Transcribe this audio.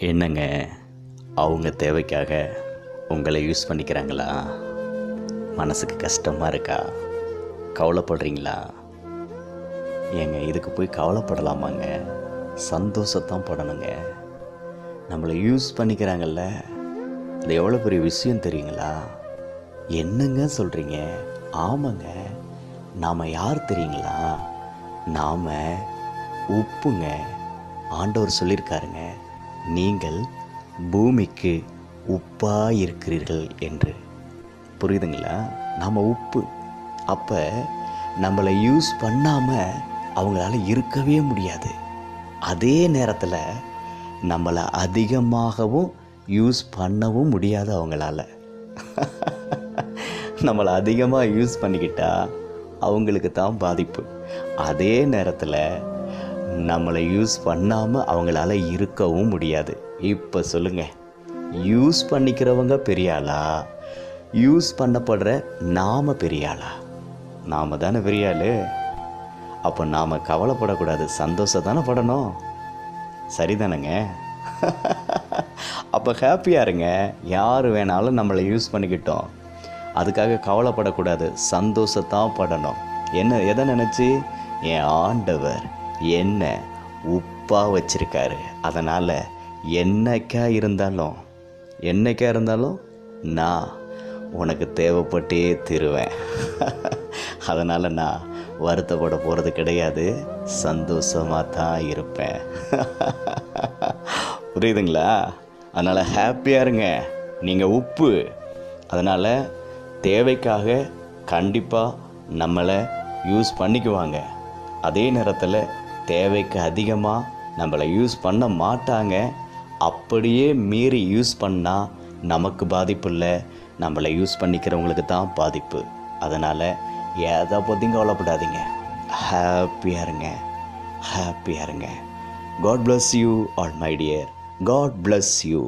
என்னங்க? அவங்க தேவைக்காக உங்களை யூஸ் பண்ணிக்கிறாங்களா? மனசுக்கு கஷ்டமாக இருக்கா? கவலைப்படுறீங்களா? ஏங்க இதுக்கு போய் கவலைப்படலாமாங்க? சந்தோஷத்தான் படணுங்க. நம்மளை யூஸ் பண்ணிக்கிறாங்கல்ல? அது எவ்வளோ பெரிய விஷயம் தெரியுங்களா? என்னங்க சொல்கிறீங்க ஆமாங்க. நாம் யார் தெரியுங்களா? நாம் உப்புங்க. ஆண்டவர் சொல்லியிருக்காருங்க. நீங்கள் பூமிக்கு உப்பாக இருக்கிறீர்கள் என்று. புரியுதுங்களா? நம்ம உப்பு. அப்போ நம்மளை யூஸ் பண்ணாமல் அவங்களால இருக்கவே முடியாது. அதே நேரத்தில் நம்மளை அதிகமாகவும் யூஸ் பண்ணவும் முடியாது அவங்களால. நம்மளை அதிகமாக யூஸ் பண்ணிக்கிட்டால் அவங்களுக்கு தான் பாதிப்பு. அதே நேரத்தில் நம்மளை யூஸ் பண்ணாமல் அவங்களால இருக்கவும் முடியாது. இப்போ சொல்லுங்கள் யூஸ் பண்ணிக்கிறவங்க பெரிய ஆளா? யூஸ் பண்ணப்படுற நாம் பெரிய ஆளா? நாம் தானே பெரிய ஆள். அப்போ நாம் கவலைப்படக்கூடாது. சந்தோஷம் தானே படணும். சரிதானங்க? அப்போ ஹாப்பியாக இருங்க. யார் வேணாலும் நம்மளை யூஸ் பண்ணிக்கிட்டோம். அதுக்காக கவலைப்படக்கூடாது. சந்தோஷத்தான் படணும். என்ன எதை நினச்சி? என் ஆண்டவர். என்ன உப்பாக வச்சுருக்காரு. அதனால் என்னைக்கா இருந்தாலும் என்னைக்கா இருந்தாலும் நான் உனக்கு தேவைப்பட்டே தருவேன். அதனால் நான் வருத்தப்பட போகிறது கிடையாது. சந்தோஷமாக தான் இருப்பேன். புரியுதுங்களா? அதனால் ஹாப்பியாக இருங்க. நீங்கள் உப்பு. அதனால் தேவைக்காக கண்டிப்பாக நம்மளை யூஸ் பண்ணிக்குவாங்க. அதே நேரத்தில் தேவைக்கு அதிகமாக நம்மளை யூஸ் பண்ண மாட்டாங்க. அப்படியே மீறி யூஸ் பண்ணால் நமக்கு பாதிப்பு இல்லை. நம்மளை யூஸ் பண்ணிக்கிறவங்களுக்கு தான் பாதிப்பு. அதனால் எதை பற்றியும் கவலைப்படாதீங்க. ஹாப்பியாக இருங்க. ஹாப்பியாக இருங்க. God bless you all my dear God bless you